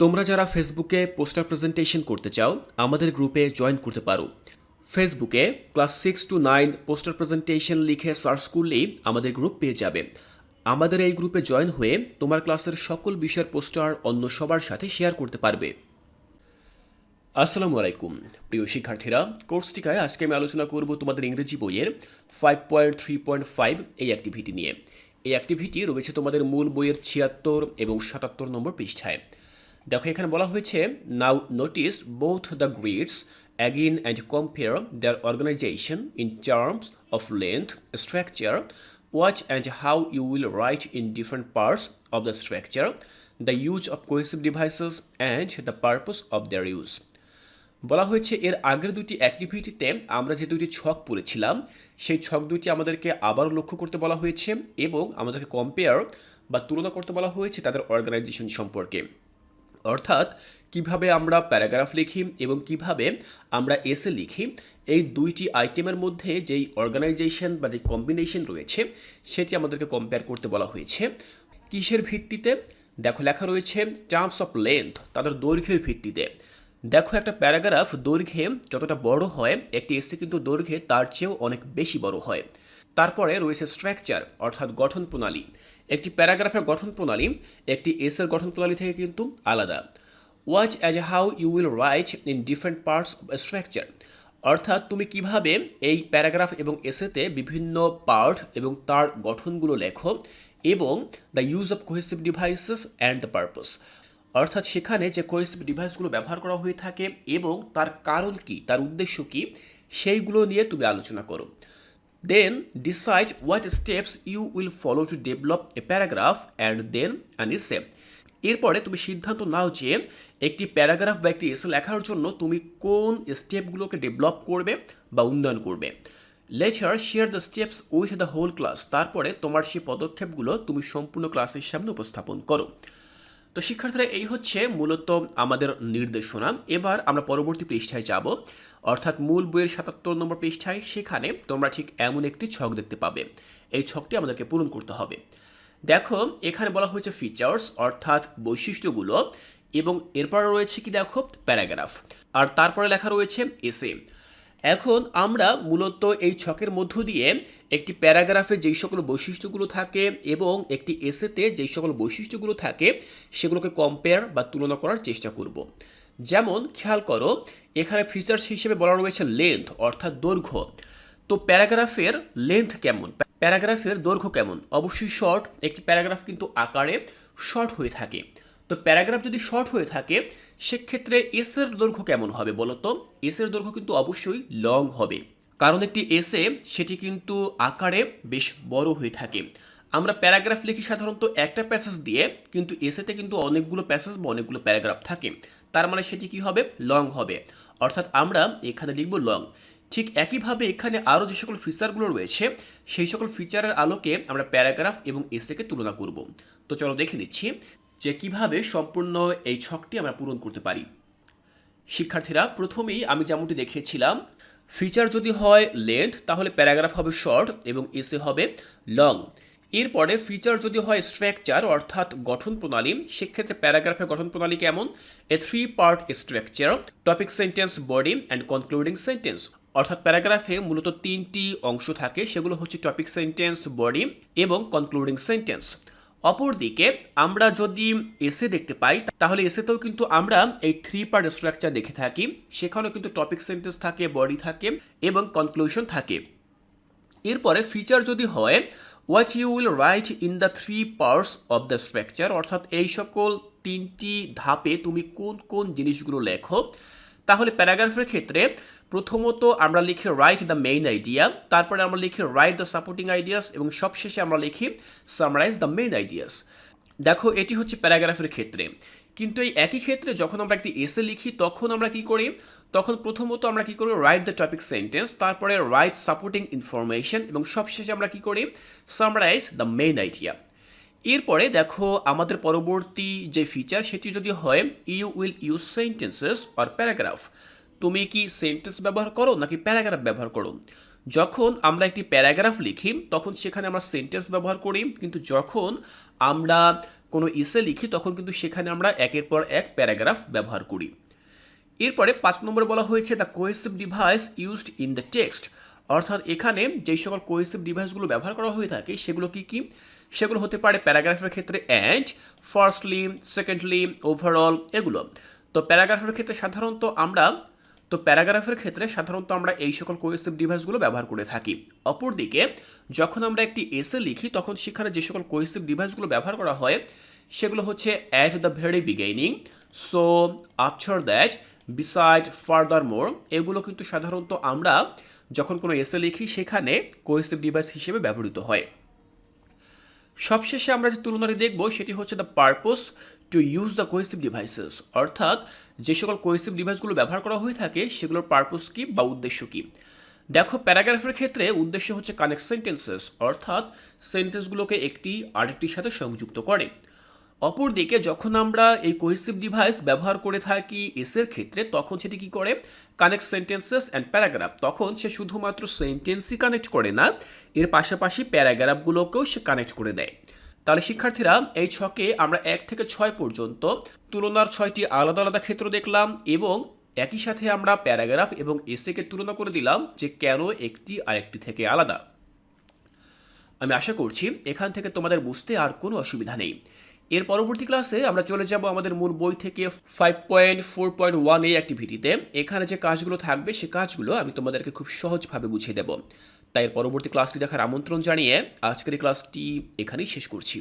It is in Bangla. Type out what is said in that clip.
তোমরা যারা ফেসবুকে পোস্টার প্রেজেন্টেশন করতে চাও, আমাদের গ্রুপে জয়েন করতে পারো। ফেসবুকে class six to nine poster presentation লিখে সার্চ করলেই আমাদের গ্রুপ পেয়ে যাবে। আমাদের এই গ্রুপে জয়েন হয়ে তোমার ক্লাসের সকল বিষয়ের পোস্টার অন্য সবার সাথে শেয়ার করতে পারবে। আসসালামু আলাইকুম। প্রিয় শিক্ষার্থীরা কোর্সটিকায় আজকে আমি আলোচনা করব তোমাদের ইংরেজি বইয়ের five point three point five এই অ্যাক্টিভিটি নিয়ে। এই অ্যাক্টিভিটি রয়েছে তোমাদের মূল বইয়ের ছিয়াত্তর এবং সাতাত্তর নম্বর পৃষ্ঠায়। দেখো এখানে বলা হয়েছে now notice both the grids again and compare their organisation in terms of length structure watch and how you will write in different parts of the structure, the use of cohesive devices, and the purpose of their use. বলা হয়েছে এর আগের দুটি অ্যাক্টিভিটিতে আমরা যে দুটি ছক পড়েছিলাম সেই ছক দুটি আমাদেরকে আবারও লক্ষ্য করতে বলা হয়েছে এবং আমাদেরকে কম্পেয়ার বা তুলনা করতে বলা হয়েছে তাদের অর্গানাইজেশন সম্পর্কে অর্থাৎ কীভাবে আমরা প্যারাগ্রাফ লিখি এবং কীভাবে আমরা এসে লিখি, এই দুইটি আইটেমের মধ্যে যেই অর্গানাইজেশন বা যে কম্বিনেশন রয়েছে, সেটি আমাদেরকে কম্পেয়ার করতে বলা হয়েছে। কিসের ভিত্তিতে? দেখো লেখা রয়েছে টার্মস অফ লেন্থ তাদের দৈর্ঘ্যের ভিত্তিতে। দেখো একটা প্যারাগ্রাফ দৈর্ঘ্যে যতটা বড় হয়, একটি এসে কিন্তু দৈর্ঘ্যে তার চেয়েও অনেক বেশি বড় হয়। তারপরে রয়েছে স্ট্রাকচার অর্থাৎ গঠন প্রণালী। একটি প্যারাগ্রাফের গঠন প্রণালী, একটি এসের গঠন প্রণালী থেকে কিন্তু আলাদা। Watch as how you will write in different parts of structure অর্থাৎ তুমি কীভাবে এই প্যারাগ্রাফ এবং এসেতে বিভিন্ন পার্ট এবং তার গঠনগুলো লেখো এবং the use of cohesive devices and the purpose অর্থাৎ সেখানে যে কোহেসিভ ডিভাইসগুলো ব্যবহার করা হয়ে থাকে এবং তার কারণ কি, তার উদ্দেশ্য কি, সেইগুলো নিয়ে তুমি আলোচনা করো। Then decide what steps you will follow to develop a paragraph and then an essay এরপরে তুমি সিদ্ধান্ত নাও যে একটি প্যারাগ্রাফ বা একটি এসে লেখার জন্য তুমি কোন স্টেপগুলোকে ডেভেলপ করবে বা উন্নয়ন করবে। Letcher share the steps with the whole class তারপরে তোমার সেই পদক্ষেপগুলো তুমি সম্পূর্ণ ক্লাসের সামনে উপস্থাপন করো। তো শিক্ষার্থীরা, এই হচ্ছে মূলত আমাদের নির্দেশনা। এবার আমরা পরবর্তী পৃষ্ঠায় যাব। অর্থাৎ মূল বইয়ের সাতাত্তর নম্বর পৃষ্ঠায়, সেখানে তোমরা ঠিক এমন একটি ছক দেখতে পাবে। এই ছকটি আমাদেরকে পূরণ করতে হবে। দেখো, এখানে বলা হয়েছে ফিচার্স অর্থাৎ বৈশিষ্ট্যগুলো, এবং এরপর রয়েছে কি দেখো? প্যারাগ্রাফ। আর তারপরে লেখা রয়েছে এসে এখন আমরা মূলত এই ছকের মধ্য দিয়ে একটি প্যারাগ্রাফে যেই সকল বৈশিষ্ট্যগুলো থাকে এবং একটি এসেতে যেই সকল বৈশিষ্ট্যগুলো থাকে, সেগুলোকে কম্পেয়ার বা তুলনা করার চেষ্টা করব। যেমন, খেয়াল করো, এখানে ফিচার্স হিসেবে বলা রয়েছে লেন্থ অর্থাৎ দৈর্ঘ্য। তো প্যারাগ্রাফের লেন্থ কেমন? প্যারাগ্রাফের দৈর্ঘ্য কেমন? অবশ্যই শর্ট একটি প্যারাগ্রাফ কিন্তু আকারে শর্ট হয়ে থাকে। তো প্যারাগ্রাফ যদি শর্ট হয়ে থাকে, সেক্ষেত্রে এসের দৈর্ঘ্য কেমন হবে বলতো এসের দৈর্ঘ্য কিন্তু অবশ্যই লং হবে। কারণ একটি এসে সেটি কিন্তু আকারে বেশ বড় হয়ে থাকে। আমরা প্যারাগ্রাফ লিখি সাধারণত একটা প্যাসেজ দিয়ে, কিন্তু এসেতে কিন্তু অনেকগুলো প্যাসেজ বা অনেকগুলো প্যারাগ্রাফ থাকে। তার মানে সেটি কি হবে? লং হবে। অর্থাৎ আমরা এখানে লিখব লং ঠিক একইভাবে এখানে আরও যে সকল ফিচারগুলো রয়েছে, সেই সকল ফিচারের আলোকে আমরা প্যারাগ্রাফ এবং এসেকে তুলনা করব। তো চলো দেখে নিচ্ছি। যে কীভাবে সম্পূর্ণ এই ছকটি আমরা পূরণ করতে পারি। শিক্ষার্থীরা, প্রথমেই আমি যেমনটি দেখিয়েছিলাম ফিচার যদি হয় লেন্থ তাহলে প্যারাগ্রাফ হবে শর্ট এবং এসে হবে লং এরপরে ফিচার যদি হয় স্ট্রাকচার অর্থাৎ গঠন প্রণালী, সেক্ষেত্রে প্যারাগ্রাফের গঠন প্রণালী কেমন? A three part structure topic sentence body and concluding sentence অর্থাৎ প্যারাগ্রাফে মূলত তিনটি অংশ থাকে, সেগুলো হচ্ছে টপিক সেন্টেন্স বডি এবং কনক্লুডিং সেন্টেন্স অপরদিকে আমরা যদি এসে দেখতে পাই, তাহলে এসেতেও কিন্তু আমরা এই থ্রি পার্ট স্ট্রাকচার দেখে থাকি। সেখানেও কিন্তু টপিক সেন্টেন্স থাকে বডি থাকে এবং কনক্লুশন থাকে। এরপরে ফিচার যদি হয় what you will write in the three parts of the structure অর্থাৎ এই সকল তিনটি ধাপে তুমি কোন কোন জিনিসগুলো লেখো? তাহলে প্যারাগ্রাফের ক্ষেত্রে প্রথমত আমরা লিখি রাইট দ্য মেইন আইডিয়া তারপরে আমরা লিখি রাইট দ্য সাপোর্টিং আইডিয়াস এবং সবশেষে আমরা লিখি সামারাইজ দ্য মেইন আইডিয়াস দেখো, এটি হচ্ছে প্যারাগ্রাফের ক্ষেত্রে। কিন্তু এই একই ক্ষেত্রে যখন আমরা একটি এসে লিখি, তখন আমরা কি করি? তখন প্রথমত আমরা কি করি? রাইট দ্য টপিক সেন্টেন্স তারপরে রাইট সাপোর্টিং ইনফরমেশন এবং সবশেষে আমরা কি করি? সামারাইজ দ্য মেইন আইডিয়া এরপরে দেখো আমাদের পরবর্তী যে ফিচার সেটি যদি হয় you will use sentences or paragraph তুমি কি সেন্টেন্স ব্যবহার করো নাকি প্যারাগ্রাফ ব্যবহার করো? যখন আমরা একটি প্যারাগ্রাফ লিখি, তখন সেখানে আমরা সেন্টেন্স ব্যবহার করি, কিন্তু যখন আমরা কোনো ইসে লিখি, তখন কিন্তু সেখানে আমরা একের পর এক প্যারাগ্রাফ ব্যবহার করি। এরপরে পাঁচ নম্বরে বলা হয়েছে the cohesive device used in the text অর্থাৎ এখানে যেই সকল কোয়েসিভ ডিভাইসগুলো ব্যবহার করা হয়ে থাকে, সেগুলো কি কি? সেগুলো হতে পারে প্যারাগ্রাফের ক্ষেত্রে অ্যান্ড ফার্স্টলি সেকেন্ডলি ওভারঅল এগুলো। তো প্যারাগ্রাফের ক্ষেত্রে সাধারণত আমরা, তো প্যারাগ্রাফের ক্ষেত্রে সাধারণত আমরা এই সকল কোয়েসিভ ডিভাইসগুলো ব্যবহার করে থাকি। অপরদিকে, যখন আমরা একটি এসে লিখি, তখন সেখানে যে সকল কোয়েসিভ ডিভাইসগুলো ব্যবহার করা হয়, সেগুলো হচ্ছে at the very beginning so after that beside furthermore এগুলো কিন্তু সাধারণত আমরা যখন কোনো এসে লিখি, সেখানে কোয়েসিভ ডিভাইস হিসেবে ব্যবহৃত হয়। সবশেষে আমরা যে তুলনাটি দেখব, সেটি হচ্ছে the purpose to use the cohesive devices অর্থাৎ যে সকল কোয়েসিভ ডিভাইসগুলো ব্যবহার করা হয়ে থাকে, সেগুলোর পারপোস কী বা উদ্দেশ্য কী? দেখো, প্যারাগ্রাফের ক্ষেত্রে উদ্দেশ্য হচ্ছে কানেক্ট সেন্টেন্সেস অর্থাৎ সেন্টেন্সগুলোকে একটি আরেকটির সাথে সংযুক্ত করে। অপরদিকে যখন আমরা এই কোহেসিভ ডিভাইস ব্যবহার করে থাকি এসের ক্ষেত্রে, তখন সেটি কি করে? কানেক্ট সেন্টেন্সেস অ্যান্ড প্যারাগ্রাফ তখন সে শুধুমাত্র সেন্টেন্সই কানেক্ট করে না, এর পাশাপাশি প্যারাগ্রাফগুলোকেও সে কানেক্ট করে দেয়। তাহলে শিক্ষার্থীরা, এই ছকে আমরা এক থেকে ছয় পর্যন্ত তুলনার ছয়টি আলাদা আলাদা ক্ষেত্র দেখলাম এবং একই সাথে আমরা প্যারাগ্রাফ এবং এসেকে তুলনা করে দিলাম যে কেন একটি আরেকটি থেকে আলাদা। আমি আশা করছি এখান থেকে তোমাদের বুঝতে আর কোনো অসুবিধা নেই। এর পরবর্তী ক্লাসে আমরা চলে যাব আমাদের মূল বই থেকে five point four point one এই অ্যাক্টিভিটিতে এখানে যে কাজগুলো থাকবে, সে কাজগুলো আমি তোমাদেরকে খুব সহজভাবে বুঝিয়ে দেব। তাই এর পরবর্তী ক্লাসটি দেখার আমন্ত্রণ জানিয়ে আজকের এই ক্লাসটি এখানেই শেষ করছি।